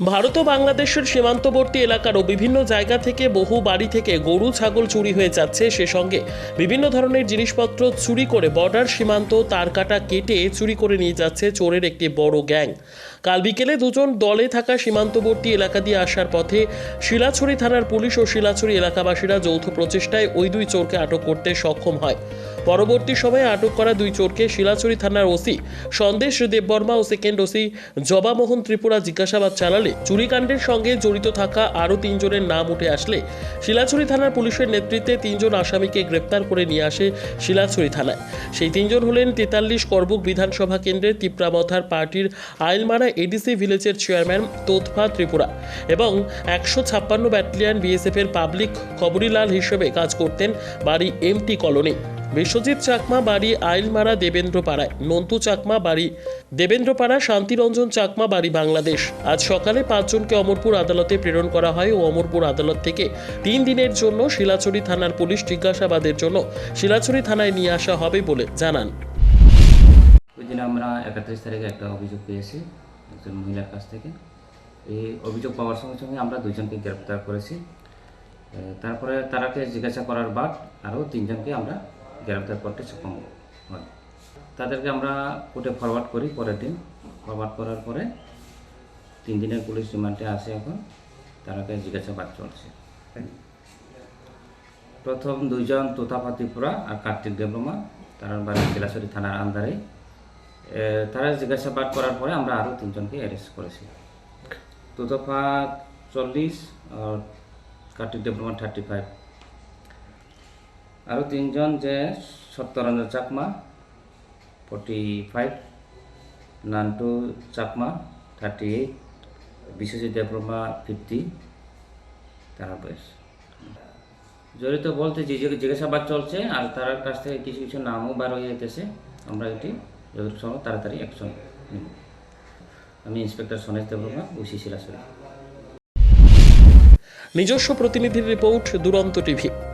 ভারত ও বাংলাদেশের সীমান্তবর্তী এলাকার ও বিভিন্ন জায়গা থেকে বহু বাড়ি থেকে গরু, ছাগল চুরি হয়ে যাচ্ছে। সে সঙ্গে বিভিন্ন ধরনের জিনিসপত্র চুরি করে বর্ডার সীমান্ত তারকাটা কেটে চুরি করে নিয়ে যাচ্ছে চোরের একটি বড় গ্যাং। কাল বিকেলে দুজন দলে থাকা সীমান্তবর্তী এলাকা দিয়ে আসার পথে শিলাছড়ি থানার পুলিশ ও শিলাছড়ি এলাকাবাসীরা যৌথ প্রচেষ্টায় ওই দুই চোরকে আটক করতে সক্ষম হয়। পরবর্তী সময়ে আটক করা দুই চোরকে শিলাচুরি থানার ওসি সন্দেশ দেববর্মা ও সেকেন্ড ওসি জবামোহন ত্রিপুরা জিজ্ঞাসাবাদ চালালে চুরিকাণ্ডের সঙ্গে জড়িত থাকা আরও তিনজনের নাম উঠে আসলে শিলাচুরি থানার পুলিশের নেতৃত্বে তিনজন আসামিকে গ্রেপ্তার করে নিয়ে আসে শিলাচুরি থানায়। সেই তিনজন হলেন তেতাল্লিশ করবুক বিধানসভা কেন্দ্রের তিপ্রামথার পার্টির আইলমারা এডিসি ভিলেজের চেয়ারম্যান তোতফা ত্রিপুরা এবং একশো ছাপ্পান্ন ব্যাটালিয়ন বিএসএফের পাবলিক খবরিলাল হিসেবে কাজ করতেন বাড়ি এমটি কলোনি। বিশ্বজিৎ চাকমা, বাড়ি আইলমারা দেবেন্দ্র পাড়ায়। নন্তু চাকমা, বাড়ি দেবেন্দ্রপাড়া শান্তিরঞ্জন চাকমা, বাড়ি বাংলাদেশ। আজ সকালে পাঁচজনকে অমরপুর আদালতে প্রেরণ করা হয় ও অমরপুর আদালত থেকে তিন দিনের জন্য শিলাচুরি থানার পুলিশ জিজ্ঞাসাবাদের জন্য শিলাচুরি থানায় নিয়ে আসা হবে বলে জানান। ওই দিন আমরা একত্রিশ তারিখে একটা অভিযোগ পেয়েছি একজন মহিলার কাছ থেকে। এই অভিযোগ পাওয়ার সঙ্গে সঙ্গে আমরা দুজনকে গ্রেপ্তার করেছি। তারপরে তারাকে জিজ্ঞাসা করার বাদ আরও তিনজনকে আমরা গ্রেপ্তার করতে সক্ষম হই তাদেরকে আমরা কোর্টে ফরওয়ার্ড করি পরের দিন। ফরওয়ার্ড করার পরে তিন দিনের পুলিশ রিমান্ডে আসে এখন। তারাকে জিজ্ঞাসাবাদ চলছে। প্রথম দুইজন তোতাপা ত্রিপুরা আর কার্তিক দেবরমা তার বাড়ি জেলাশরী থানার আন্দারে। তারা জিজ্ঞাসাবাদ করার পরে আমরা আরও তিনজনকে অ্যারেস্ট করেছি। তোতফা চল্লিশ আর কার্তিক দেবরমা থার্টি ফাইভ আরও তিনজন যে Satyaranjan Chakma forty five Nantu Chakma thirty eight Biswajit Debbarma fifty তারা বয়স জড়িত বলতে যে জিজ্ঞাসাবাদ চলছে আর তার কাছ থেকে কিছু কিছু নামও বার হয়ে যেতেছে। আমরা এটি সম্ভব তাড়াতাড়ি অ্যাকশন নিব। আমি ইন্সপেক্টর সনেশ দেবরমা ওসি শিলাসুরি নিজস্ব প্রতিনিধির রিপোর্ট দুরন্ত টিভি।